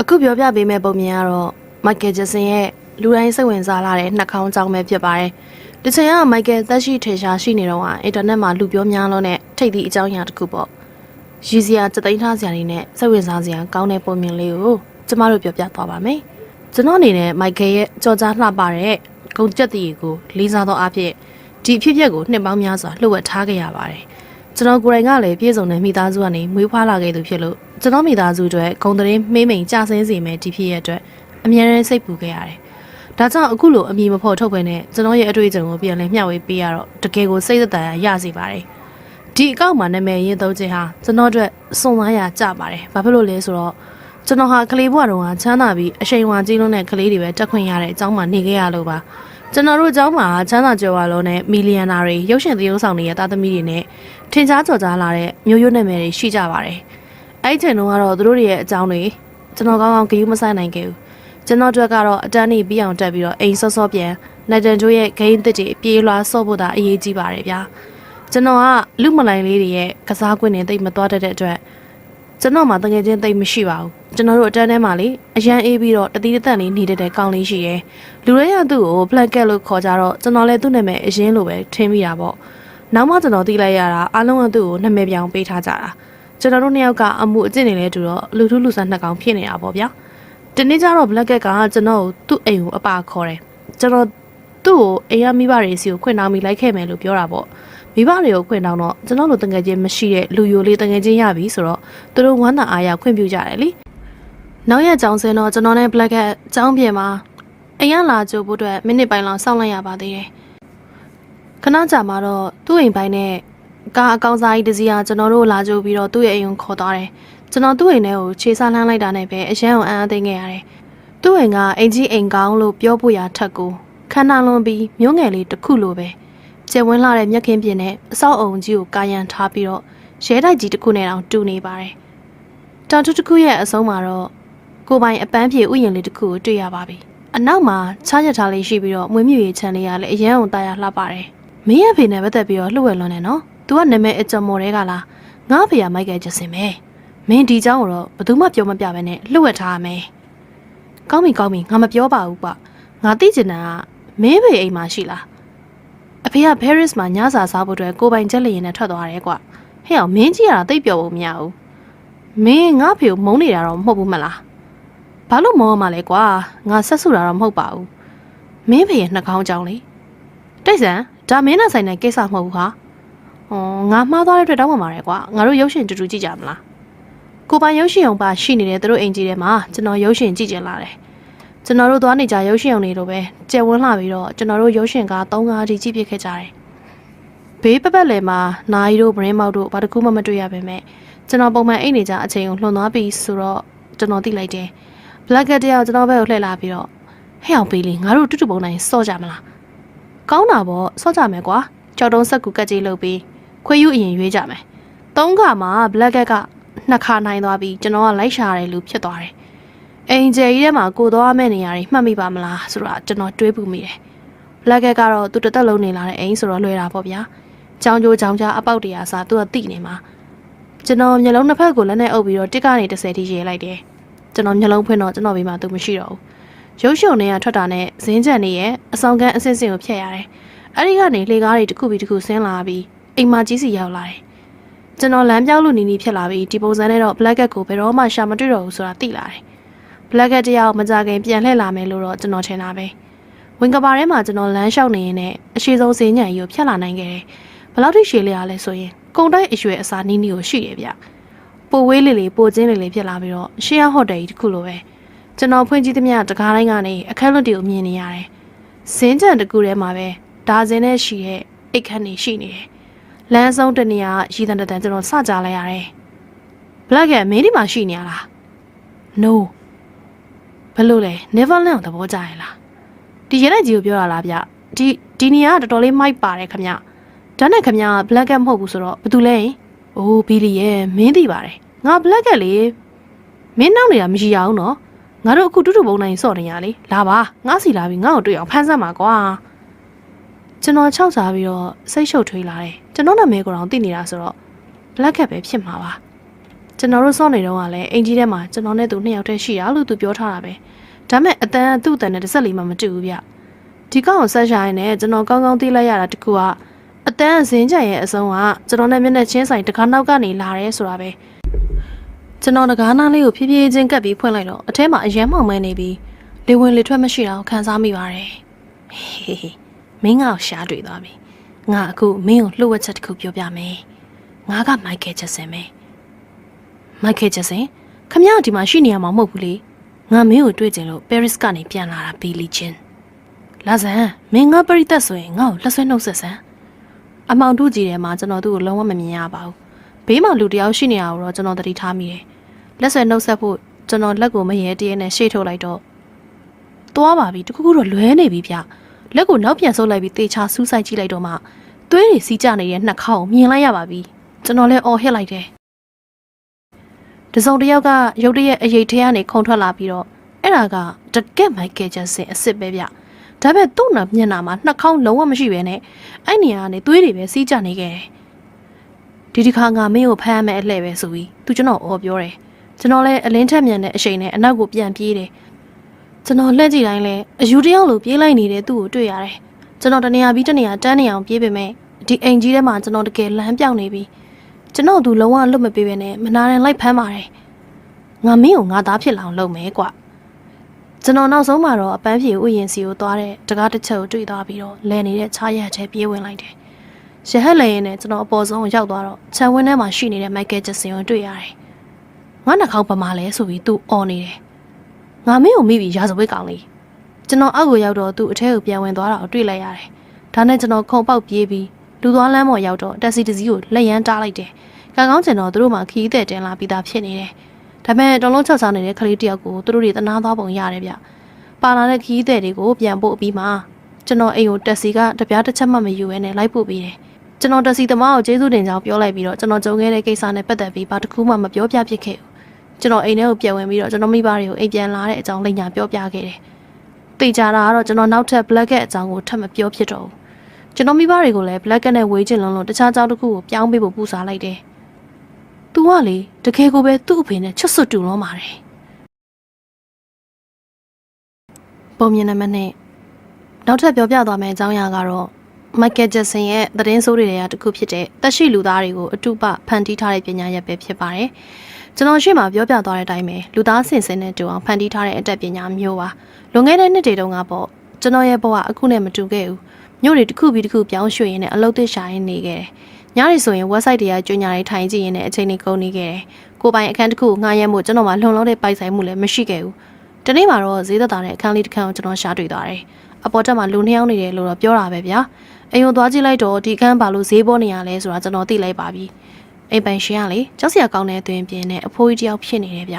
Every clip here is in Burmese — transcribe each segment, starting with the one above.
အခုပြောပြပေးမယ့်ပုံမြင်ကတော့မိုက်ကယ်ဂျက်ဆင်ရဲ့လူတိုင်းစိတ်ဝင်စားလာတဲ့နှာခေါင်းကြောင်းပဲဖြစ်ပါတယ်။ဒီချိန်ကမိုက်ကယ်သက်ရှိထေရှားရှိနေတော့ကအင်တာနက်မှာလူပြောများလုံးနဲ့ထိပ်သီးအကြောင်းအရာတစ်ခုပေါ့။ရည်စရာစသိန်းထားစရာတွေနဲ့စိတ်ဝင်စားစရာကောင်းတဲ့ပုံမြင်လေးကိုကျမတို့ပြောပြသွားပါမယ်။ကျွန်တော်အနေနဲ့မိုက်ကယ်ရဲ့ကြော်ကြားလှပတဲ့ဂုံကြက်တီကိုလေးစားသောအဖြစ်ဒီအဖြစ်အပျက်ကိုနှစ်ပေါင်းများစွာလှုပ်ဝက်ထားခဲ့ရပါတယ်။ ကျွန်တော်ကိုယ်တိုင်ကလည်းပြည်စုံတဲ့မိသားစုကနေမွေးဖွားလာခဲ့သူဖြစ်လို့ကျွန်တော်မိသားစုအတွက်ဂုံသတင်းမေးမိန်ကြဆင်းစေမယ်ဒီဖြစ်ရဲ့အတွက်အများရန်စိတ်ပူခဲ့ရတယ်။ဒါကြောင့်အခုလိုအမည်မဖော်ထုတ်ပဲနဲ့ကျွန်တော်ရဲ့အတွေ့အကြုံကိုပြန်လည်မျှဝေပေးရတော့တကယ်ကိုစိတ်သက်သာရရစေပါတယ်။ဒီအကောင့်မှာနာမည်ရင်းသုံးခြင်းဟာကျွန်တော်အတွက်စုံစမ်းရကြပါတယ်။ဘာဖြစ်လို့လဲဆိုတော့ကျွန်တော်ဟာကလေးဘဝတုန်းကချမ်းသာပြီးအရှိန်အဝါကြီးလုံးတဲ့ကလေးတွေပဲတက်ခွင့်ရတဲ့အကြောင်းမှနေခဲ့ရလို့ပါ။ ကျွန်တော်တို့အကြောင်းမှာချမ်းသာကြွယ်ဝလုံးနဲ့မီလီယံနာတွေရုပ်ရှင်သရုပ်ဆောင်တွေရဲ့သားသမီးတွေနဲ့ထင်ရှားကြော်ကြားလာတဲ့မျိုးရိုးနာမည်တွေရှိကြပါတယ်။အဲ့ဒီချိန်တုန်းကတော့သူတို့တွေရဲ့အကြောင်းတွေကျွန်တော်ကောင်းကောင်းဂရုမစိုက်နိုင်ခဲ့ဘူး။ကျွန်တော်တို့ကတော့အတန်းနေပြီးအောင်တက်ပြီးတော့အိမ်စောစောပြန်နိုင်တန်တို့ရဲ့ဂိမ်းသစ်တွေပြေးလွှာဆော့ဖို့တာအရေးကြီးပါတယ်ဗျာ။ကျွန်တော်ကလူမလိုင်းလေးတွေရဲ့ကစားကွင်းတွေတိတ်မသွားတတ်တဲ့အတွက်ကျွန်တော်မှတကယ်ချင်းတိတ်မရှိပါဘူး ကျွန်တော်တို့အတန်းထဲမှာလေအရန်အေးပြီးတော့တတိတသက်လေးနေတဲ့တဲ့ကောင်းလေးရှိတယ်လူရဲရသူ့ကို blanket လို့ခေါ်ကြတော့ကျွန်တော်လည်းသူ့နာမည်အရင်လိုပဲထင်မိတာပေါ့နောက်မှကျွန်တော်သိလိုက်ရတာအားလုံးကသူ့ကိုနာမည်ပြောင်းပေးထားကြတာကျွန်တော်တို့နှစ်ယောက်ကအမှုအကျင့်နေလဲတူတော့လူထုလူဆန်းနှစ်ကောင်ဖြစ်နေတာပေါ့ဗျာဒီနေ့ကျတော့ blanket ကကျွန်တော်ကိုသူ့အိမ်ကိုအပါခေါ်တယ်ကျွန်တော်သူ့ကိုအိမ်ရမိဘတွေစီကိုခွင့်တောင်းပြီးလိုက်ခဲ့မယ်လို့ပြောတာပေါ့မိဘတွေကိုခွင့်တောင်းတော့ကျွန်တော်လိုတငယ်ချင်းမရှိတဲ့လူယိုလေးတငယ်ချင်းရပြီဆိုတော့သူတို့ဝမ်းသာအားရခွင့်ပြုကြတယ်လေ နောက်ရက်ကြောင်စင်းတော့ကျွန်တော်နဲ့ black cat ចောင်းပြင်မှာအိမ်ရလာကြိုဖို့အတွက်မိနစ်ပိုင်းလောက်စောင့်လိုက်ရပါသေးတယ်ခဏကြာမှတော့သူ့အိမ်ပိုင်းနဲ့ကားအကောင်စားကြီးတစ်စီးကကျွန်တော်တို့လာကြိုပြီးတော့သူ့ရဲ့အိမ်ကိုခေါ်သွားတယ်ကျွန်တော်သူ့အိမ်ထဲကိုခြေစားလှမ်းလိုက်တာနဲ့ပဲအရန်အောင်အံ့အားသိခဲ့ရတယ်သူ့အိမ်ကအင်ကြီးအိမ်ကောင်းလို့ပြောဖို့ရထက်ကိုခန္ဓာလွန်ပြီးမျိုးငယ်လေးတစ်ခုလိုပဲကျယ်ဝန်းလာတဲ့မျက်ခင်းပြင်နဲ့အဆောက်အုံကြီးကိုကာယံထားပြီးတော့ရဲတိုက်ကြီးတစ်ခုနဲ့တောင်တူနေပါတယ်တောင်တူတစ်ခုရဲ့အဆုံးမှာတော့ ကိုယ်ပိုင်အပန်းဖြေဥယျာဉ်လေးတစ်ခုကိုတွေ့ရပါပြီအနောက်မှာချားရထားလေးရှိပြီးတော့မွေးမြူရေးချန်လေးကလည်းအရန်အောင်တာယာလှပါတယ်မင်းရဲ့ဖေနဲ့ပတ်သက်ပြီးတော့လှုပ်ဝက်လွန်နေနော်။ तू ကနာမည်အကြမော်တွေကလားငါဖေကမိုက်ကယ်ဂျက်စင်ပဲ။မင်းဒီเจ้าကိုတော့ဘယ်သူမှပြောမပြဘဲနဲ့လှုပ်ဝက်ထားရမယ်။ကောင်းပြီကောင်းပြီငါမပြောပါဘူးကွ။ငါသိချင်တာကမင်းဖေအိမ်မှာရှိလား။အဖေက Paris မှာညစာစားဖို့အတွက်ကိုယ်ပိုင်ချက်လျင်နဲ့ထွက်သွားတယ်ကွ။ဟဲ့အောင်မင်းကြီးရတာသိပ်ပြောဖို့မရဘူး။မင်းငါဖေကိုမုန်းနေတာတော့မဟုတ်ဘူးမလား။ ဘာလို့မုန်းရမှာလဲကွာ။ငါဆက်ဆူတာတော့မဟုတ်ပါဘူး။မင်းဖေရဲ့နှာခေါင်းကြောင်လေ။တိတ်ဆန်ဒါမင်းနဲ့ဆိုင်တဲ့ကိစ္စမဟုတ်ဘူးဟာ။အော်ငါမှားသွားတဲ့အတွက်တောင်းပန်ပါတယ်ကွာ။ငါတို့ရုပ်ရှင်တူတူကြည့်ကြမလား။ကိုပိုင်ရုပ်ရှင်အောင်ပါရှိနေတဲ့သူတို့အိမ်ကြီးထဲမှာကျွန်တော်ရုပ်ရှင်ကြည့်ကြလာတယ်။ကျွန်တော်တို့သွားနေကြရုပ်ရှင်အောင်တွေလိုပဲကျယ်ဝန်းလာပြီးတော့ကျွန်တော်တို့ရုပ်ရှင်ကား၃ကားကြီးကြည့်ပြခဲ့ကြတယ်။ဘေးပပတ်လယ်မှာနာယီတို့ဗရင်မောက်တို့ဘာတစ်ခုမှမတွေ့ရပါပဲ။ကျွန်တော်ပုံမှန်အိတ်နေကြအချိန်ကိုလွန်သွားပြီဆိုတော့ကျွန်တော်သိလိုက်တယ်။ Black Cat တယောက်ကျွန်တော်ဘက်ကိုလှည့်လာပြီးတော့ဟဲ့အောင်ပေးလီငါတို့တူတူပုံတိုင်းစော့ကြမလား။ကောင်းတာပေါ့စော့ကြမယ်ကွာကြောက်တုံးဆက်ကူကတ်ကြီးလုပ်ပြီးခွေးယူအရင်ရွေးကြမယ်သုံးခါမှာ black cat ကနှစ်ခါနိုင်သွားပြီးကျွန်တော်ကလိုက်ရှာရတယ်လို့ဖြစ်သွားတယ်အင်ဂျယ်ကြီးထဲမှာကိုသွားမဲ့နေရာတွေမှတ်မိပါမလားဆိုတာကျွန်တော်တွေးပူမိတယ် black cat ကတော့သူတစ်သက်လုံးနေလာတဲ့အိမ်ဆိုတော့လွယ်တာပေါ့ဗျာကြောင်ကြိုးကြောင်ကြားအပေါက်တရားစားသူကတိနေမှာကျွန်တော်မျက်လုံးနှစ်ဖက်ကိုလက်နဲ့အုပ်ပြီးတော့တစ်ကနေ30ထိရေးလိုက်တယ် ကျွန်တော်မျက်လုံးဖွင့်တော့ကျွန်တော်ဘေးမှာသူမရှိတော့ဘူးရုပ်ရှင်တွေကထွက်တာနဲ့ဇင်းချက်နေရဲ့အဆောင်ကန်အဆင့်ဆင့်ကိုဖျက်ရတယ်။အဲ့ဒီကနေလေကားတွေတစ်ခုပြီးတစ်ခုဆင်းလာပြီးအိမ်မကြီးစီရောက်လာတယ်။ကျွန်တော်လမ်းပြောင်းလို့နီနီဖြစ်လာပြီးဒီပုံစံနဲ့တော့ Black Cat ကိုဘယ်တော့မှရှာမတွေ့တော့ဘူးဆိုတာသိလာတယ်။ Black Cat တယောက်မကြခင်ပြန်လှည့်လာမယ်လို့တော့ကျွန်တော်ထင်တာပဲ။ဝင်ကဘာထဲမှာကျွန်တော်လမ်းလျှောက်နေရင်လည်းအရှိဆုံးစင်းညံကြီးကိုဖျက်လာနိုင်ခဲ့တယ်။ဘယ်လောက်ထိရှည်လျာလဲဆိုရင်ကုံတိုင်းအရွယ်အစားနီးနီးကိုရှိတယ်ဗျ။ ပိုဝေးလေးလေးပိုကျင်းလေးလေးဖြစ်လာပြီးတော့ရှေးရဟိုတယ်ကြီးတစ်ခုလိုပဲ။ကျွန်တော်ဖွင့်ကြည့်သမျှတကားတိုင်းကနေအခက်လွတ်တွေကိုမြင်နေရတယ်။စင်းကြံတစ်ခုထဲမှာပဲဒါစင်းနဲ့ရှိတဲ့အိတ်ခတ်နေရှိနေတယ်။လမ်းဆုံးတစ်နေရာရည်တန်တန်ကျွန်တော်စကြလိုက်ရတယ်။ Black ကမင်းဒီမှာရှိနေရလား။ No ဘယ်လိုလဲ Neverland ကိုသဘောကျရဲ့လား။ဒီရဲတဲ့ကြီးကိုပြောတာလားဗျ။ဒီဒီနေရာကတော်တော်လေးမိုက်ပါတယ်ခမ။ဒါနဲ့ခမက Black ကမဟုတ်ဘူးဆိုတော့ဘာတူလဲ။အိုးဘီလီရဲ့မင်းသိပါတယ်။ ငါ Black ကလေမင်းနောက်နေတာမရှိရအောင်နော်။ငါတို့အခုတူတူပုံနိုင်စော့နေရလေလာပါငါစီလာပြီးငါ့ကိုတွေ့အောင်ဖမ်းစမ်းပါကွာကျွန်တော်ခြောက်စားပြီးတော့စိတ်ရှုပ်ထွေးလာတယ်ကျွန်တော်နာမည်ကိုတော့သိနေတာဆိုတော့ black cat ပဲဖြစ်မှာပါကျွန်တော်တို့စောင့်နေတော့ကလည်းအင်ကြီးထဲမှာကျွန်တော်နဲ့သူနှစ်ယောက်တည်းရှိရလို့သူပြောထားတာပဲဒါမဲ့အတန်ကသူ့အတန်နဲ့တစ်ဆက်လေးမှမတူဘူးဗျဒီကောင်ကိုဆက်ရှာရင်လည်းကျွန်တော်ကောင်းကောင်းသိလိုက်ရတာတကူကအတန်အစင်းကြံရဲ့အဆုံးကကျွန်တော်နဲ့မျက်နှာချင်းဆိုင်တကားနောက်ကနေလာရဲဆိုတာပဲ ကျွန်တော်တကားနားလေးကိုဖြည်းဖြည်းချင်းကပ်ပြီးဖွင့်လိုက်တော့အထဲမှာအရန်မှောင်မဲနေပြီးလေဝင်လေထွက်မရှိတာကိုခံစားမိပါတယ်ဟေးဟေးမင်းငါ့ကိုရှားတွေ့သွားပြီငါအခုမင်းကိုလှုပ်ဝက်ချက်တစ်ခုပြောပြမယ်ငါကမိုက်ကယ်ချက်စင်ပဲမိုက်ကယ်ဂျက်ဆင်ခမရဒီမှာရှိနေရမှာမဟုတ်ဘူးလေငါမင်းကိုတွေ့ကြလို့ပဲရစ်ကနေပြန်လာတာဘီလီချင်းလာဇန်မင်းငါပရိသတ်ဆိုရင်ငါ့ကိုလက်ဆွဲနှုတ်ဆက်စမ်းအမောင်တို့ကြီးထဲမှာကျွန်တော်သူ့ကိုလုံးဝမမြင်ရပါဘူးဘေးမှာလူတစ်ယောက်ရှိနေတာကိုတော့ကျွန်တော်သတိထားမိတယ် လက်ဆွဲနှုတ်ဆက်ဖို့ကျွန်တော်လက်ကိုမရဲတရဲနဲ့ရှေ့ထုတ်လိုက်တော့သွားပါပြီတခုခုတော့လွဲနေပြီဗျလက်ကိုနောက်ပြန်ဆုပ်လိုက်ပြီးတေချာစူးစိုက်ကြည့်လိုက်တော့မှသွေးတွေစီးကျနေတဲ့နှာခေါင်းကိုမြင်လိုက်ရပါပြီကျွန်တော်လည်းအော်ဟစ်လိုက်တယ်တစုံတစ်ယောက်ကရုတ်တရက်အရေးထဲကနေခုန်ထွက်လာပြီးတော့အဲ့ဒါကတကက်မိုက်ကယ်ဂျက်ဆင်အစ်စ်ပဲဗျဒါပေမဲ့သူ့နာမျက်နှာမှာနှာခေါင်းလုံးဝမရှိပဲနဲ့အဲ့နေရာကနေသွေးတွေပဲစီးကျနေခဲ့တယ်ဒီဒီခါငါမင်းကိုဖမ်းရမယ်အလှဲ့ပဲဆိုပြီးသူကျွန်တော်အော်ပြောတယ် ကျွန်တော်လည်းအလင်းထက်မြန်တဲ့အချိန်နဲ့အနောက်ကိုပြန်ပြေးတယ်ကျွန်တော်လှည့်ကြည့်တိုင်းလဲအယူတယောက်လိုပြေးလိုက်နေတဲ့သူ့ကိုတွေ့ရတယ်ကျွန်တော်တနေရာပြီးတနေရာတန်းနေအောင်ပြေးပေမဲ့ဒီအိမ်ကြီးထဲမှာကျွန်တော်တကယ်လမ်းပြောင်းနေပြီကျွန်တော်သူလုံးဝလွတ်မပေးပဲနဲ့မနာရင်လိုက်ဖမ်းပါတယ်ငါမင်းကိုငါသားဖြစ်လောင်လုပ်မယ်ကွကျွန်တော်နောက်ဆုံးမှာတော့အပန်းဖြေဥယျင်စီကိုသွားတဲ့တကားတစ်ချက်ကိုတွေ့သွားပြီးတော့လဲနေတဲ့ခြားရက်ထဲပြေးဝင်လိုက်တယ်ရဟက်လဲရင်နဲ့ကျွန်တော်အပေါ်ဆုံးကိုရောက်သွားတော့ခြံဝင်းထဲမှာရှိနေတဲ့မိုက်ကယ်ဂျက်ဆင်ကိုတွေ့ရတယ် ငါနှာခေါင်းပမာလဲဆိုပြီးသူ့អော်နေတယ်ငါမင်းကိုမိပြီးရာဇဝတ်ကောင်လေးကျွန်တော်အောက်ကိုရောက်တော့သူ့အထက်ကိုပြန်ဝင်သွားတာကိုတွေ့လိုက်ရတယ်ဒါနဲ့ကျွန်တော်ခုံပေါက်ပြေးပြီးလူသွားလမ်းပေါ်ရောက်တော့တက်စီတစ်စီးကိုလက်ရမ်းတားလိုက်တယ်ကံကောင်းကျင်တော့သူတို့မှခီးတဲ့တင်လာပြီးသားဖြစ်နေတယ်။ဒါပေမဲ့တုံလုံးချက်စားနေတဲ့ကလေးတယောက်ကိုသူတို့တွေတနာသွားပုံရတယ်ဗျ။ပါလာတဲ့ခီးတဲ့တွေကိုပြန်ပို့ပြီးမှကျွန်တော်အိမ်ကိုတက်စီကတပြားတစ်ချက်မှမယူဘဲနဲ့လိုက်ပို့ပြီးတယ်။ကျွန်တော်တက်စီသမားကိုကျေးဇူးတင်ကြောင်းပြောလိုက်ပြီးတော့ကျွန်တော်ကြုံခဲ့တဲ့ကိစ္စနဲ့ပတ်သက်ပြီးဘာတစ်ခုမှမပြောပြဖြစ်ခဲ့ဘူး။ ကျွန်တော်အိမ်ထဲကိုပြန်ဝင်ပြီးတော့ကျွန်တော်မိဘတွေကိုအိမ်ပြန်လာတဲ့အကြောင်းလိမ်ညာပြောပြခဲ့တယ်။သိကြတာကတော့ကျွန်တော်နောက်ထပ် black cat အကြောင်းကိုထပ်မပြောဖြစ်တော့ဘူး။ကျွန်တော်မိဘတွေကိုလည်း black cat နဲ့ဝေးချင်လုံးလုံးတခြားကြောင်းတစ်ခုကိုပြောင်းပေးဖို့ပူစားလိုက်တယ်။ तू ကလေတကယ်ကိုပဲသူ့အဖေနဲ့ချွတ်ဆွတ်တူလုံးပါတယ်ပုံမြင်နံပါတ်နဲ့နောက်ထပ်ပြောပြသွားမယ့်အကြောင်းအရာကတော့မိုက်ကယ်ဂျက်ဆင်ရဲ့သတင်းဆိုးတွေတွေကတစ်ခုဖြစ်တဲ့တက်ရှိလူသားတွေကိုအတုပဖန်တီးထားတဲ့ပညာရပ်ပဲဖြစ်ပါတယ် ကျွန်တော်ရှေ့မှာပြောပြသွားတဲ့အတိုင်းပဲလူသားစင်စင်နဲ့တူအောင်ဖန်တီးထားတဲ့အတတ်ပညာမျိုးပါလွန်ခဲ့တဲ့နှစ်တွေတုန်းကပေါ့ကျွန်တော်ရဲ့ဘဝအခုနဲ့မတူခဲ့ဘူးမြို့တွေတစ်ခုပြီးတစ်ခုပြောင်းရွှေ့ရင်းနဲ့အလုပ်သစ်ရှာရင်းနေခဲ့တယ်ညနေဆိုရင် website တွေကကြွညာတွေထိုင်ကြည့်ရင်းနဲ့အချိန်တွေကုန်နေခဲ့တယ်ကိုယ်ပိုင်အခန်းတစ်ခုကိုငှားရမ်းဖို့ကျွန်တော်မှလုံလောက်တဲ့ပိုက်ဆိုင်မှုလည်းမရှိခဲ့ဘူးဒီနေ့မှာတော့ဈေးသက်သာတဲ့အခန်းလေးတစ်ခန်းကိုကျွန်တော်ရှာတွေ့သွားတယ်အပေါ်တက်မှာလူနှစ်ယောက်နေတယ်လို့တော့ပြောတာပဲဗျာအိမ်ကိုသွားကြည့်လိုက်တော့ဒီအခန်းဘာလို့ဈေးပေါ်နေရလဲဆိုတာကျွန်တော်သိလိုက်ပါပြီ အိမ်ပိုင်ရှင်ကလေကြောက်စရာကောင်းတဲ့အတွင်ပြင်းနဲ့အဖိုးကြီးတယောက်ဖြစ်နေတယ်ဗျ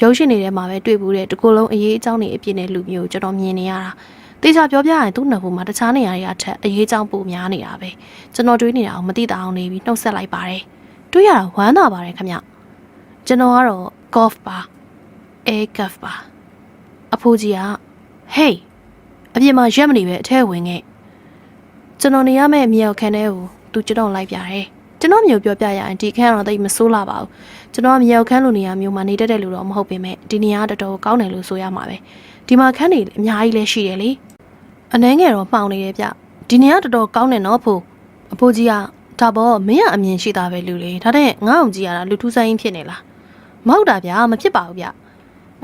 ရုပ်ရှင်တွေထဲမှာပဲတွေ့ဘူးတဲ့တကူလုံးအရေးအကြောင်းတွေအပြည့်နဲ့လူမျိုးကျွန်တော်မြင်နေရတာတေချာပြောပြရင်သူ့နှစ်ဖူမှာတခြားနေရာတွေအထက်အရေးကြောင်းပိုများနေတာပဲကျွန်တော်တွေးနေတာကိုမသိတာအောင်နေပြီးနှုတ်ဆက်လိုက်ပါတယ်တွေးရတာဝမ်းသာပါတယ်ခင်ဗျကျွန်တော်ကတော့ golf ပါ air golf ပါအဖိုးကြီးက hey အပြင်မှာရက်မနေပဲအထဲဝင်ခဲ့ကျွန်တော်နေရမယ့်မြေရောက်ခန်းထဲကိုသူကျွန်တော်လိုက်ပြတယ် ကျွန်တော်မျိုးပြောပြရရင်ဒီခန်းကတော့တိတ်မဆိုးလာပါဘူးကျွန်တော်ကမြေရောက်ခန်းလိုနေရာမျိုးမှာနေတတ်တဲ့လူတော့မဟုတ်ပေမဲ့ဒီနေရာကတော်တော်ကောင်းတယ်လို့ဆိုရမှာပဲဒီမှာခန်းတွေအများကြီးလည်းရှိတယ်လေအနှဲငယ်တော့မှောင်နေတယ်ဗျဒီနေရာကတော်တော်ကောင်းတယ်နော်ဖိုးအဖိုးကြီးကဒါပေါ့မင်းကအမြင်ရှိတာပဲလူလေဒါတဲ့ငါ့အောင်ကြည့်ရတာလူထူးဆိုင်ဖြစ်နေလားမဟုတ်တာဗျာမဖြစ်ပါဘူးဗျ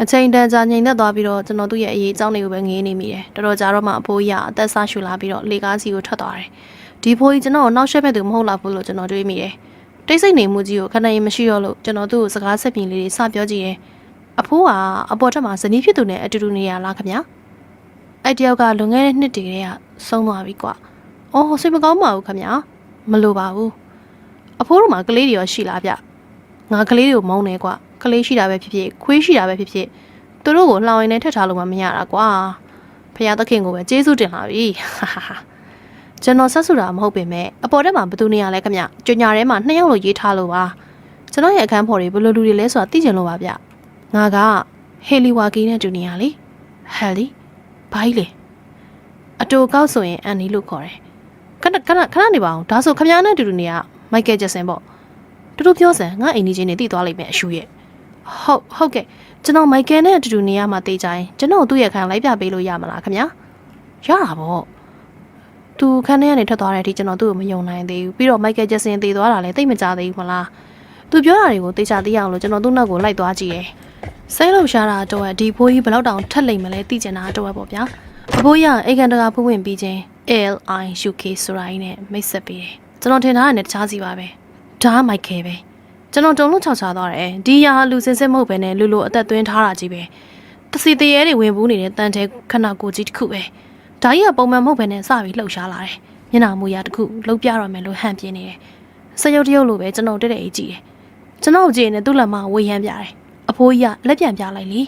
အချိန်တန်ကြာငြိမ်သက်သွားပြီးတော့ကျွန်တော်သူ့ရဲ့အရေးအကြောင်းတွေကိုပဲငေးနေမိတယ်တော်တော်ကြာတော့မှအဖိုးကြီးကအသက်ဆာရှူလာပြီးတော့လေကားစီကိုထွက်သွားတယ် ဒီဖိုးကြီးကျွန်တော်ကိုနောက်ဆက်ဖက်သူမဟုတ်လားဘူးလို့ကျွန်တော်တွေးမိတယ်တိတ်ဆိတ်နေမှုကြီးကိုခဏရင်မရှိတော့လို့ကျွန်တော်သူ့ကိုစကားဆက်ပြင်လေးတွေစပြောကြည့်ရင်အဖိုးကအပေါ်ထက်မှာဇနီးဖြစ်သူနဲ့အတူတူနေရလားခင်ဗျာအဲ့တယောက်ကလွန်ခဲ့တဲ့နှစ်တည်းကဆုံးသွားပြီကွာအော်စိတ်မကောင်းပါဘူးခင်ဗျာမလိုပါဘူးအဖိုးတို့မှာကလေးတွေရောရှိလားဗျငါကလေးတွေကိုမုန်းနေကွာကလေးရှိတာပဲဖြစ်ဖြစ်ခွေးရှိတာပဲဖြစ်ဖြစ်သူတို့ကိုလှောင်ရင်နဲ့ထက်ထားလို့မှမရတာကွာဖခင်သခင်ကိုပဲကျေးဇူးတင်လာပြီဟာဟာဟာ ကျွန်တော်ဆက်ဆူတာမဟုတ်ပေမဲ့အပေါ်တက်မှာဘယ်သူနေရလဲခင်ဗျကြညာထဲမှာနှစ်ယောက်လို့ရေးထားလို့ပါကျွန်တော်ရဲ့အခန်းဖော်တွေဘယ်လိုလူတွေလဲဆိုတာသိချင်လို့ပါဗျငါကဟေလီဝါကီနဲ့တူနေရလေဟယ်လီဘာကြီးလဲအတူကောက်ဆိုရင်အန်နီလို့ခေါ်တယ်ခဏခဏခဏနေပါအောင်ဒါဆိုခမရနဲ့တူတူနေရမိုက်ကယ်ဂျက်ဆင်ပေါ့တူတူပြောစမ်းငါအိမ်ကြီးချင်းနေတည်သွားလိမ့်မယ်အရှူရဲ့ဟုတ်ဟုတ်ကဲ့ကျွန်တော်မိုက်ကယ်နဲ့အတူတူနေရမှာတေးကြရင်ကျွန်တော်သူ့ရဲ့ခံလိုက်ပြပေးလို့ရမလားခင်ဗျာရတာပေါ့ သူခန်းထဲကနေထွက်သွားတဲ့အထိကျွန်တော်သူ့ကိုမယုံနိုင်သေးဘူးပြီးတော့မိုက်ကယ်ဂျက်ဆင်တည်သွားတာလည်းတိတ်မကြသေးဘူးမလားသူပြောတာတွေကိုတေချာသိအောင်လို့ကျွန်တော်သူ့နောက်ကိုလိုက်သွားကြည့်တယ်စိတ်လှုပ်ရှားတာတော့ဒီဖိုးကြီးဘယ်တော့တောင်ထက်လိမ့်မလဲသိကျင်တာတော့ပေါ့ဗျာအဖိုးကြီးကအိမ်ကန်တကာဖွင့်ဝင်ပြီးချင်း LI UK ဆိုတာကြီးနဲ့မိတ်ဆက်ပေးတယ်ကျွန်တော်ထင်ထားတဲ့တခြားစီပါပဲဒါကမိုက်ကယ်ပဲကျွန်တော်တုံလုံးချောက်ချသွားတယ်ဒီရာလူစင်စစ်မဟုတ်ပဲနဲ့လူလူအသက်သွင်းထားတာကြီးပဲတစီတရေတွေဝင်ဘူးနေတဲ့တန်တဲခဏကိုကြီးတစ်ခုပဲ ဒါကြီးကပုံမှန်မဟုတ်ပဲနဲ့စပြီးလှုပ်ရှားလာတယ်မျက်နှာမူရတစ်ခုလှုပ်ပြရမယ်လို့ဟန်ပြင်းနေတယ်စရုပ်တရုပ်လိုပဲကျွန်တော်တက်တဲ့အေးကြည့်တယ်ကျွန်တော်ကြည့်နေသူ့လက်မဝေးရမ်းပြတယ်အဖိုးကြီးကလက်ပြန်ပြလိုက်လေ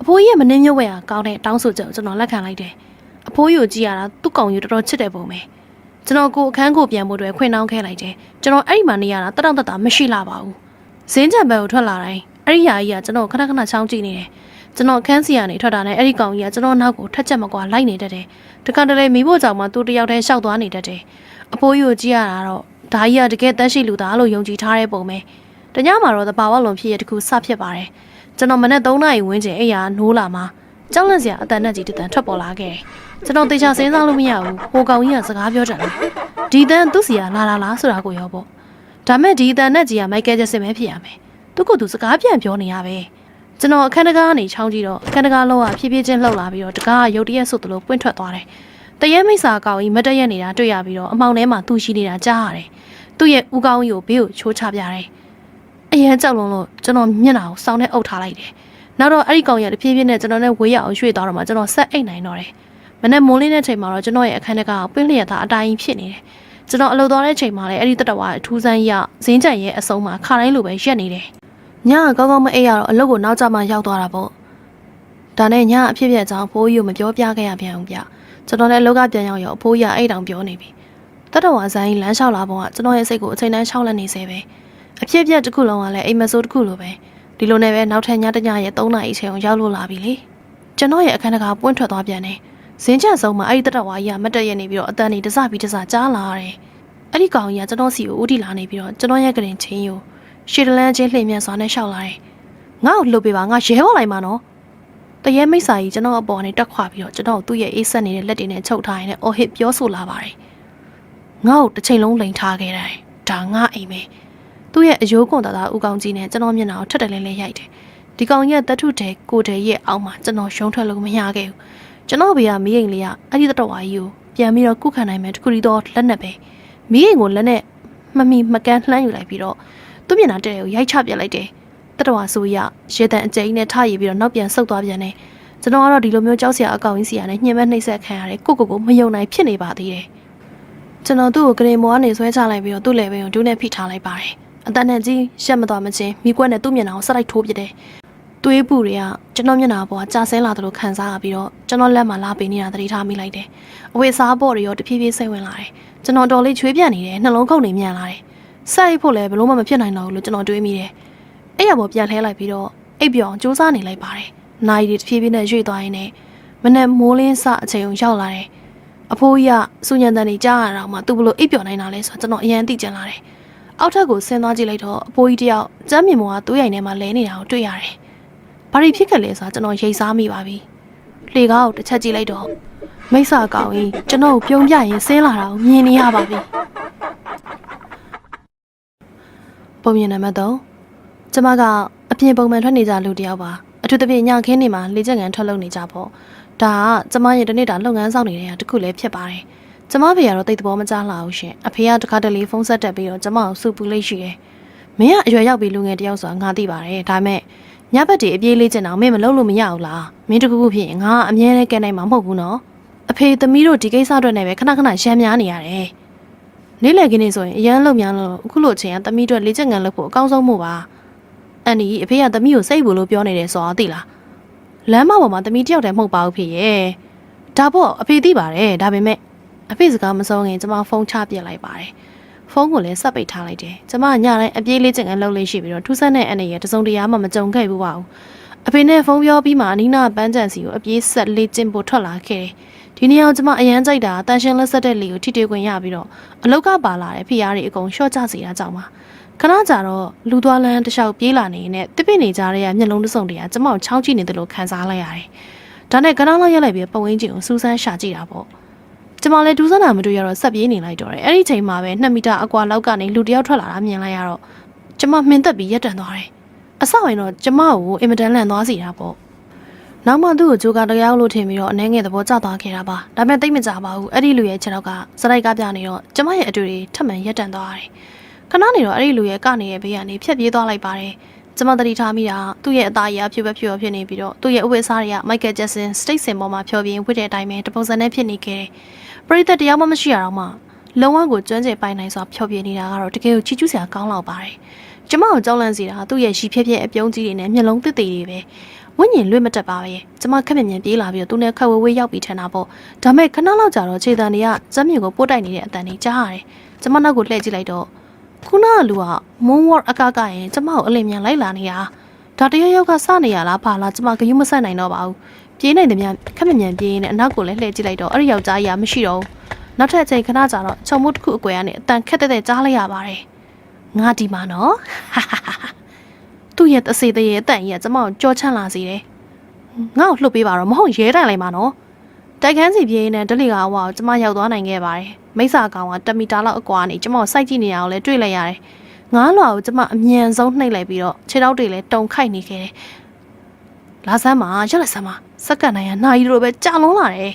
အဖိုးကြီးကမနှင်းမျိုးဝဲကကောင်းတဲ့တောင်းဆိုချက်ကိုကျွန်တော်လက်ခံလိုက်တယ်အဖိုးကြီးကိုကြည့်ရတာသူ့ကောင်ကြီးတော်တော်ချစ်တဲ့ပုံပဲကျွန်တော်ကိုအခန်းကိုပြန်ဖို့အတွက်ခွင့်နှောင်းခဲ့လိုက်တယ်ကျွန်တော်အဲ့ဒီမှာနေရတာတတောင့်တတမရှိလာပါဘူးဇင်းကြံဘက်ကိုထွက်လာတိုင်းအဲ့ဒီယာကြီးကကျွန်တော်ခဏခဏချောင်းကြည့်နေတယ် ကျွန်တော်အခန်းစီကနေထွက်တာနဲ့အဲ့ဒီကောင်ကြီးကကျွန်တော်နောက်ကိုထက်ချက်မကွာလိုက်နေတတ်တယ်တခါတလေမိဖို့ကြောင့်မှသူတယောက်တည်းရှောက်သွားနေတတ်တယ်အဖိုးကြီးကိုကြည့်ရတာတော့ဒါကြီးကတကယ်တန်းရှိလူသားလို့ယုံကြည်ထားတဲ့ပုံပဲတညမှာတော့တဘာဝလုံးဖြစ်ရတခုစဖြစ်ပါတယ်ကျွန်တော်မနေ့3နာရီဝန်းကျင်အဲ့ရနိုးလာမှာကြောက်လန့်စရာအတန်နဲ့ကြီးတတန်ထွက်ပေါ်လာခဲ့တယ်ကျွန်တော်တေချာစဉ်းစားလို့မရဘူးဟိုကောင်ကြီးကစကားပြောကြတယ်ဒီတန်သူ့စီကလာလာလားဆိုတာကိုရောပေါ့ဒါမဲ့ဒီတန်နဲ့ကြီးကမိုက်ကယ်ဂျက်ဆင်ပဲဖြစ်ရမယ်သူကသူစကားပြန်ပြောနေရပဲ ကျွန်တော်အခန်းတကားကနေချောင်းကြည့်တော့အခန်းတကားလုံးကဖြည်းဖြည်းချင်းလှုပ်လာပြီးတော့တကားကရုတ်တရက်ဆုတ်သလိုပွင့်ထွက်သွားတယ်တရဲမိတ်စာကောင်ကြီးမတက်ရက်နေတာတွေ့ရပြီးတော့အမောင်ထဲမှာသူ့ရှိနေတာကြားရတယ်သူ့ရဲ့ဦးကောင်းကြီးကိုဘေးကိုချိုးချပြတယ်အရန်ကြောက်လုံးလို့ကျွန်တော်မျက်နှာကိုစောင်းနဲ့အုပ်ထားလိုက်တယ်နောက်တော့အဲ့ဒီကောင်ကြီးကတဖြည်းဖြည်းနဲ့ကျွန်တော်နဲ့ဝေးရအောင်ရွှေ့သွားတော့မှကျွန်တော်ဆက်အိတ်နိုင်တော့တယ်မနေ့မိုးလင်းတဲ့ချိန်မှာတော့ကျွန်တော်ရဲ့အခန်းထဲကပင်းလျက်သားအတိုင်းဖြစ်နေတယ်။ကျွန်တော်အလုပ်သွားတဲ့ချိန်မှာလည်းအဲ့ဒီတတဝါအထူးဆန်းကြီးကဇင်းကြံရဲ့အစုံမှာခါတိုင်းလိုပဲရက်နေတယ်။ ညကကောင်းကောင်းမအိပ်ရတော့အလုပ်ကိုနောက်ကျမှရောက်သွားတာပေါ့။ဒါနဲ့ညအဖြစ်ပြက်ကြောင်းဖိုးကြီးကိုမပြောပြခဲ့ရပြန်အောင်ဗျ။ကျွန်တော်လည်းအလုပ်ကပြန်ရောက်ရောအဖိုးကြီးကအိတ်တောင်ပြောနေပြီ။တတဝါဇိုင်းလမ်းလျှောက်လာပုံကကျွန်တော်ရဲ့စိတ်ကိုအချိန်တိုင်းရှောက်လက်နေစေပဲ။အဖြစ်ပြက်တစ်ခုလုံးကလည်းအိမ်မဆိုးတစ်ခုလိုပဲ။ဒီလိုနဲ့ပဲနောက်ထပ်ညတစ်ညရဲ့3နာရီအချိန်အောင်ရောက်လို့လာပြီလေ။ကျွန်တော်ရဲ့အခန်းတကာပွင့်ထွက်သွားပြန်တယ်။ဇင်းချက်ဆုံးမှာအဲ့ဒီတက်တော်ဝါကြီးကမတ်တက်ရက်နေပြီးတော့အတန်နေတစပြီးတစကြားလာရတယ်။အဲ့ဒီကောင်ကြီးကကျွန်တော်စီကိုဦးတီလာနေပြီးတော့ကျွန်တော်ရဲ့ကရင်ချင်းကို ရှေတလန်းချင်းလှည့်မြန်စွာနဲ့ရှောက်လာတယ်။ငါ့ကိုလှုပ်ပေးပါငါရဲပေါ်လိုက်မှာနော်။တရဲမိတ်စာကြီးကျွန်တော်အပေါ်ကနေတက်ခွာပြီးတော့ကျွန်တော်သူ့ရဲ့အေးဆက်နေတဲ့လက်တွေနဲ့ချုပ်ထားရင်းနဲ့အော်ဟစ်ပြောဆိုလာပါတယ်။ငါ့ကိုတစ်ချိန်လုံးလိန်ထားခဲ့တယ်။ဒါငါအိမ်ပဲ။သူ့ရဲ့အယိုးကွန်တာတာဦးကောင်ကြီးနဲ့ကျွန်တော်မျက်နှာကိုထက်တယ်လဲလဲရိုက်တယ်။ဒီကောင်ရဲ့တထုတဲကိုတဲရဲ့အောက်မှာကျွန်တော်ရှုံးထွက်လို့မရခဲ့ဘူး။ကျွန်တော်ဘေးကမီးအိမ်လေးကအဲ့ဒီတော်ဝါကြီးကိုပြန်ပြီးတော့ကုခံနိုင်မယ်တခုတည်းတော့လက်နဲ့ပဲမီးအိမ်ကိုလက်နဲ့မမီမကန်းလှမ်းယူလိုက်ပြီးတော့ သူ့မျက်နှာတဲ့ကိုရိုက်ချပြလိုက်တယ်တတော်ဝါဆိုရရေတန်အကျိန်းနဲ့ထရည်ပြီးတော့နောက်ပြန်ဆုတ်သွားပြန်တယ်ကျွန်တော်ကတော့ဒီလိုမျိုးကြောက်စရာအကောင်ကြီးစီရနဲ့ညှင်မဲ့နှိပ်စက်ခံရတယ်ကိုကိုကိုမယုံနိုင်ဖြစ်နေပါသေးတယ်ကျွန်တော်သူ့ကိုဂရင်မောကနေဆွဲချလိုက်ပြီးတော့သူ့လေဘင်းကိုဒူးနဲ့ဖိထားလိုက်ပါတယ်အတန်နဲ့ကြီးရှက်မသွားမချင်းမိကွက်နဲ့သူ့မျက်နှာကိုဆက်လိုက်ထိုးပစ်တယ်သွေးပူတွေကကျွန်တော်မျက်နှာပေါ်ကကြာဆင်းလာသလိုခံစားရပြီးတော့ကျွန်တော်လက်မှာလာပေးနေတာသတိထားမိလိုက်တယ်။အဝတ်စားပေါ်တွေရောတဖြည်းဖြည်းစိတ်ဝင်လာတယ်။ကျွန်တော်တော်လေးချွေးပြတ်နေတယ်နှလုံးခုန်နေမြန်လာတယ်။ ဆက်ရိပ်ဖို့လည်းဘလို့မှမဖြစ်နိုင်တော့ဘူးလို့ကျွန်တော်တွေးမိတယ်။အဲ့ရပေါ်ပြန်လှဲလိုက်ပြီးတော့အိပ်ပြောင်စူးစမ်းနေလိုက်ပါတယ်။နိုင်ရီတဖြည်းဖြည်းနဲ့ရွေ့သွားရင်းနဲ့မနဲ့မိုးလင်းစအချိန်ကိုရောက်လာတယ်။အဖိုးကြီးကစူညံတန်နေကြားရတော့မှသူဘလို့အိပ်ပြောင်နိုင်တာလဲဆိုတော့ကျွန်တော်အရင်သိကျင်လာတယ်။အောက်ထပ်ကိုဆင်းသွားကြည့်လိုက်တော့အဖိုးကြီးတယောက်ကျမ်းမြေမောကသွေးရိုင်ထဲမှာလဲနေတာကိုတွေ့ရတယ်။ဘာတွေဖြစ်ခဲ့လဲဆိုတာကျွန်တော်ရိတ်စားမိပါပြီ။လှေကားကိုတစ်ချက်ကြည့်လိုက်တော့မိစ္ဆာကောင်ကြီးကျွန်တော်ကိုပြုံးပြရင်ဆင်းလာတာကိုမြင်နေရပါပြီ။ ပုံမြင်နံပါတ်3ကျမကအပြင်ပုံမှန်ထွက်နေကြလူတစ်ယောက်ပါ။အထူးသဖြင့်ညခင်းနေမှာလေ့ကျင့်ခန်းထွက်လုပ်နေကြပေါ့။ဒါကကျမရဲ့တနေ့တာလုပ်ငန်းဆောင်နေတဲ့တခုလည်းဖြစ်ပါတယ်။ကျမဖေကတော့တိတ်သဘောမကျလာဘူးရှင်။အဖေကတခါတလေဖုန်းဆက်တက်ပြီးတော့ကျမကိုစူပူလိုက်ရှိတယ်။မင်းကအရွယ်ရောက်ပြီးလူငယ်တစ်ယောက်ဆိုတာငါသိပါတယ်။ဒါပေမဲ့ညဘက်တည်းအပြေးလေးကျင်အောင်မင်းမလုပ်လို့မရဘူးလားမင်းတကူကူဖြစ်ရင်ငါကအမြဲတမ်းကဲနိုင်မှာမဟုတ်ဘူးနော်အဖေသမီးတို့ဒီကိစ္စအတွက်နဲ့ပဲခဏခဏရမ်းများနေရတယ် နေ့လည်ခင်းနေဆိုရင်အရန်လုံများလို့အခုလိုအချိန်ကသမီးတို့လေ့ကျင့်ငန်းလုပ်ဖို့အကောင်းဆုံးမို့ပါအန်ဒီအဖေကသမီးကိုစိတ်ဘူးလို့ပြောနေတယ်ဆိုတော့သိလားလမ်းမပေါ်မှာသမီးတယောက်တည်းမဟုတ်ပါဘူးဖေရဲ့ဒါပေါ့အဖေသိပါတယ်ဒါပေမဲ့အဖေစကားမဆုံးခင်ကျမဖုန်းချပြစ်လိုက်ပါတယ်ဖုန်းကိုလည်းဆက်ပိတ်ထားလိုက်တယ်ကျမညတိုင်းအပြေးလေးကျင်ကန်းလှုပ်လေးရှိပြီးတော့ထူးဆန်းတဲ့အနေရတစုံတရာမှမကြုံခဲ့ဘူးပါဘူးအဖေနဲ့ဖုန်းပြောပြီးမှအနီးနားပန်းချန်စီကိုအပြေးဆက်လေးကျင်ပို့ထွက်လာခဲ့တယ် ဒီနေ့အောင်ကျမအရန်ကြိုက်တာတန်ရှင်လက်ဆက်တဲ့လေကိုထိတွေ့ခွင့်ရပြီးတော့အလောက်ကပါလာတဲ့ဖိအားတွေအကုန်ရှော့ချစေတာကြောင့်ပါခဏကြာတော့လူသွားလန်းတစ်လျှောက်ပြေးလာနေနဲ့တစ်ပိနေကြတဲ့မျက်လုံးတစ်စုံတည်းကကျမကိုချောင်းကြည့်နေတယ်လို့ခံစားလိုက်ရတယ်။ဒါနဲ့ခဏလောက်ရက်လိုက်ပြီးပတ်ဝန်းကျင်ကိုစူးစမ်းရှာကြည့်တာပေါ့။ကျမလည်းဒူးစမ်းတာမတွေ့ရတော့ဆက်ပြေးနေလိုက်တော့တယ်။အဲ့ဒီချိန်မှာပဲ2မီတာအကွာလောက်ကနေလူတစ်ယောက်ထွက်လာတာမြင်လိုက်ရတော့ကျမမှင်သက်ပြီးရက်တန်သွားတယ်။အဆောက်ရင်တော့ကျမကိုအင်မတန်လန့်သွားစီတာပေါ့။ နောက်မှသူ့ကိုဂျိုကာတရားလို့ထင်ပြီးတော့အနေငယ်သဘောကျသွားခဲ့တာပါ။ဒါပေမဲ့တိတ်မကြပါဘူး။အဲ့ဒီလူရဲ့ခြေထောက်ကစရိုက်ကပြနေတော့ကျမရဲ့အတွေ့တွေထပ်မံရက်တန်သွားတယ်။ခဏနေတော့အဲ့ဒီလူရဲ့ကနေရဲ့ဘေးကနေဖြတ်ပြေးသွားလိုက်ပါတယ်။ကျမတတိထားမိတာသူ့ရဲ့အသားရဖြူပဲဖြူပဲဖြစ်နေပြီးတော့သူ့ရဲ့အဝတ်အစားတွေကမိုက်ကယ်ဂျက်ဆင်စတိတ်စင်ပေါ်မှာဖြောပြင်းဝတ်တဲ့အတိုင်းပဲတပုံစံနဲ့ဖြစ်နေခဲ့တယ်။ပရိသတ်တရားမှမရှိရတော့မှလုံးဝကိုကျွမ်းကျင်ပိုင်နိုင်စွာဖြောပြနေတာကတော့တကယ်ကိုချီကျူးစရာကောင်းလောက်ပါတယ်။ကျမကိုကြောက်လန့်စေတာသူ့ရဲ့ရှီဖြက်ဖြက်အပြုံးကြီးတွေနဲ့မျက်လုံးတစ်သေးတွေပဲ ဝိညာဉ်လွတ်မတက်ပါပဲကျမခက်မြင်မြင်ပြေးလာပြီးတော့သူနဲ့ခက်ဝဲဝဲရောက်ပြီးထန်တာပေါ့ဒါမဲ့ခဏလောက်ကြာတော့ခြေတံတွေကစက်မြင့်ကိုပို့တိုက်နေတဲ့အတန်တွေကြားရတယ်ကျမနောက်ကိုလှည့်ကြည့်လိုက်တော့ခုနကလူက moonwalk အကကရင်ကျမကိုအလင်းမြန်လိုက်လာနေတာဒါတရရောက်ကစနေရလားဘာလားကျမဂယုမဆက်နိုင်တော့ပါဘူးပြေးနိုင်တယ်များခက်မြင်မြင်ပြေးနေအနောက်ကိုလည်းလှည့်ကြည့်လိုက်တော့အဲ့ဒီယောက်ျားကြီးကမရှိတော့ဘူးနောက်ထပ်အချိန်ခဏကြာတော့ချုံမှုတစ်ခုအကွယ်ကနေအတန်ခက်တဲ့တဲ့ကြားလိုက်ရပါတယ်ငါဒီမှာနော် သူ့ရဲ့တစေတရေအတန်ကြီးကကျမကိုကြောချမ်းလာစေတယ်ငါ့ကိုလှုပ်ပေးပါတော့မဟုတ်ရဲတိုင်လိုက်ပါနော်တိုက်ခန်းစီပြေးနေတဲ့ဒလီကဝါကိုကျမရောက်သွားနိုင်ခဲ့ပါတယ်မိစ္ဆာကောင်က1မီတာလောက်အကွာနေကျမကိုစိုက်ကြည့်နေရအောင်လဲတွေ့လိုက်ရတယ်ငါးလွာကိုကျမအမြန်ဆုံးနှိပ်လိုက်ပြီးတော့ခြေထောက်တွေလည်းတုံခိုက်နေခဲ့တယ်လာဆန်းမှာရက်လက်ဆန်းမှာစက္ကန့်နိုင်ရနာရီလိုပဲကြာလုံးလာတယ်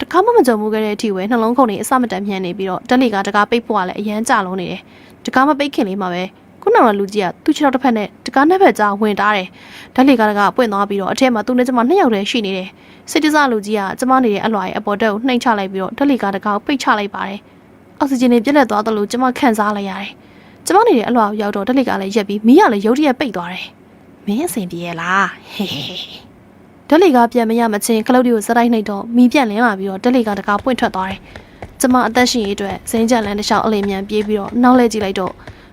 တခါမှမကြုံမှုခဲ့တဲ့အထိပဲနှလုံးခုန်တွေအစမတန်မြန်းနေပြီးတော့ဒလီကတကားပိတ်ဖို့ကလည်းအရန်ကြာလုံးနေတယ်တကားမပိတ်ခင်လေးမှာပဲ ခုနကလူကြီးကသူ့ခြေထောက်တစ်ဖက်နဲ့တကားနှစ်ဖက်ကြားဝင်တားတယ်။ဓာတ်လေကားကပွင့်သွားပြီးတော့အထက်မှာသူနဲ့ကျမနှစ်ယောက်တည်းရှိနေတယ်။စစ်တစလူကြီးကကျမနေတဲ့အလွှာရဲ့အပေါ်တက်ကိုနှိမ်ချလိုက်ပြီးတော့ဓာတ်လေကားတကားကိုပိတ်ချလိုက်ပါတယ်။အောက်ဆီဂျင်တွေပြည့်လက်သွားသလိုကျမခံစားလိုက်ရတယ်။ကျမနေတဲ့အလွှာကိုရောက်တော့ဓာတ်လေကားလည်းရက်ပြီးမီးကလည်းရုတ်တရက်ပိတ်သွားတယ်။မင်းအဆင်ပြေရဲ့လားဟေးဟေးဓာတ်လေကားပြန်မရမချင်းကလုတ်တွေကိုစတိုက်နှိပ်တော့မီးပြန့်လင်းလာပြီးတော့ဓာတ်လေကားတကားပွင့်ထွက်သွားတယ်။ကျမအသက်ရှင်ရေးအတွက်စိမ့်ကြက်လန်းတစ်လျှောက်အလင်းမြန်ပြေးပြီးတော့နောက်လဲကြည့်လိုက်တော့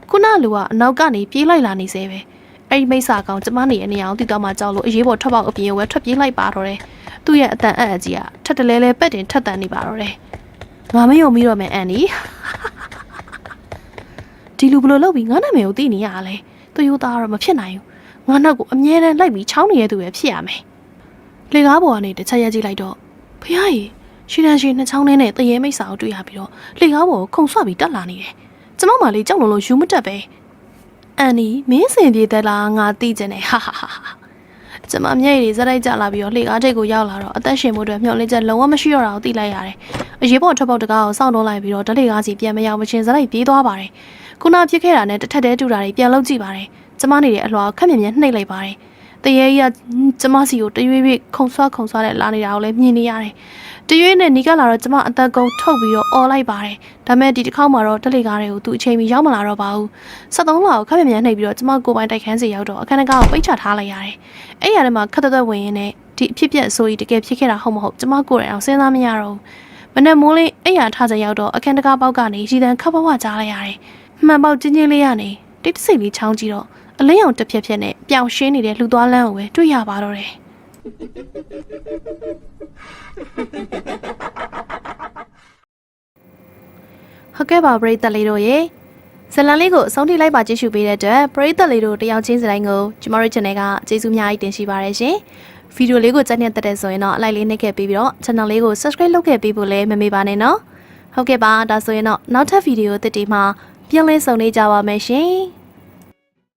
ခုနလူကအနောက်ကနေပြေးလိုက်လာနေသေးပဲအဲ့ဒီမိစ္ဆာကောင်ကျမနေရဲ့နေအောင်တိတော့မှကြောက်လို့အရေးပေါ်ထွက်ပေါက်အပြင်ဝဲထွက်ပြေးလိုက်ပါတော့တယ်သူ့ရဲ့အတန်အံ့အကြီးကထက်တလဲလဲပက်တင်ထက်တန်နေပါတော့တယ်ငါမယုံပြီးတော့မယ်အန်နီဒီလူဘလို့လုပ်ပြီးငါနာမည်ကိုသိနေရလဲသူရိုးသားတော့မဖြစ်နိုင်ဘူးငါနောက်ကိုအမြဲတမ်းလိုက်ပြီးချောင်းနေတဲ့သူပဲဖြစ်ရမယ်လေကားပေါ်ကနေတစ်ချက်ရက်ကြည့်လိုက်တော့ဖះကြီးရှင်းတန်းရှင်းနှစ်ချောင်းထဲနဲ့တရေမိတ်စာကိုတွေ့ရပြီးတော့လေကားပေါ်ကိုခုန်ဆွပြီးတက်လာနေတယ် ကျမမလေးကြောက်လို့လို့ယူမတက်ပဲအန်နီမင်းစင်ပြေသက်လားငါသိကျင်တယ်ဟာဟာဟာဟာကျမမျက်ရည်တွေဇက်လိုက်ကြလာပြီးတော့လှေကားထိပ်ကိုရောက်လာတော့အသက်ရှင်မှုတွေမျှော်လင့်ချက်လုံးဝမရှိတော့တာကိုသိလိုက်ရတယ်အရေးပေါ်ထွက်ပေါက်တကားကိုစောင့်တော့လိုက်ပြီးတော့ဓာတ်လေကားစီပြန်မရောက်မချင်းဇက်လိုက်ပြေးသွားပါတယ်ခုနဖြစ်ခဲ့တာနဲ့တစ်ထက်တည်းတူတာတွေပြန်လုပ်ကြည့်ပါတယ်ကျမနေတဲ့အလွှာကိုခက်မြင်မြင်နှိပ်လိုက်ပါတယ်တရေကြီးကကျမစီကိုတရွေ့ရွေ့ခုံဆွားခုံဆွားနဲ့လာနေတာကိုလည်းမြင်နေရတယ် တရွေ့နဲ့နီးကလာတော့ကျမအသက်ကုန်ထုတ်ပြီးတော့អော်လိုက်ပါတယ်ဒါပေမဲ့ဒီတစ်ခေါက်မှာတော့တက်လေကားတွေကိုသူအချိန်မီရောက်မလာတော့ပါဘူး73လကိုခက်မြင်မြင်နှိပ်ပြီးတော့ကျမကိုယ်ပိုင်တိုက်ခန်းစီရောက်တော့အခန်းတကားကိုပိတ်ချထားလိုက်ရတယ်အဲ့ရတဲ့မှာခက်သက်သက်ဝင်ရင်းနဲ့ဒီအဖြစ်ပြက်အဆိုးကြီးတကယ်ဖြစ်ခဲ့တာဟုတ်မဟုတ်ကျမကိုယ်တိုင်အောင်စဉ်းစားမရတော့ဘူးမနေ့မိုးလေးအဲ့ရထားကြရောက်တော့အခန်းတကားပေါက်ကနေရီတန်ခပ်ဘဝကြားလိုက်ရတယ်မှန်ပေါက်ချင်းချင်းလေးရနေတိတ်တဆိတ်လေးချောင်းကြည့်တော့အလင်းရောင်တစ်ဖြက်ဖြက်နဲ့ပျောင်ရှင်းနေတဲ့လှူသွားလန်းကိုပဲတွေ့ရပါတော့တယ် ဟုတ်ကဲ့ပါပရိသတ်လေးတို့ရေဇလန်လေးကိုအဆုံးထိလိုက်ပါကြည့်ရှုပေးတဲ့အတွက်ပရိသတ်လေးတို့တယောက်ချင်းစတိုင်းကိုကျမတို့ channel ကကျေးဇူးများကြီးတင်ရှိပါတယ်ရှင်ဗီဒီယိုလေးကိုကြည့်နေတဲ့တဲ့ဆိုရင်တော့အလိုက်လေးနှိပ်ခဲ့ပြီးပြီးတော့ channel လေးကို subscribe လုပ်ခဲ့ပေးဖို့လည်းမမေ့ပါနဲ့နော်ဟုတ်ကဲ့ပါဒါဆိုရင်တော့နောက်ထပ်ဗီဒီယိုတစ်တီမှာပြန်လည်ဆုံနေကြပါမယ်ရှင်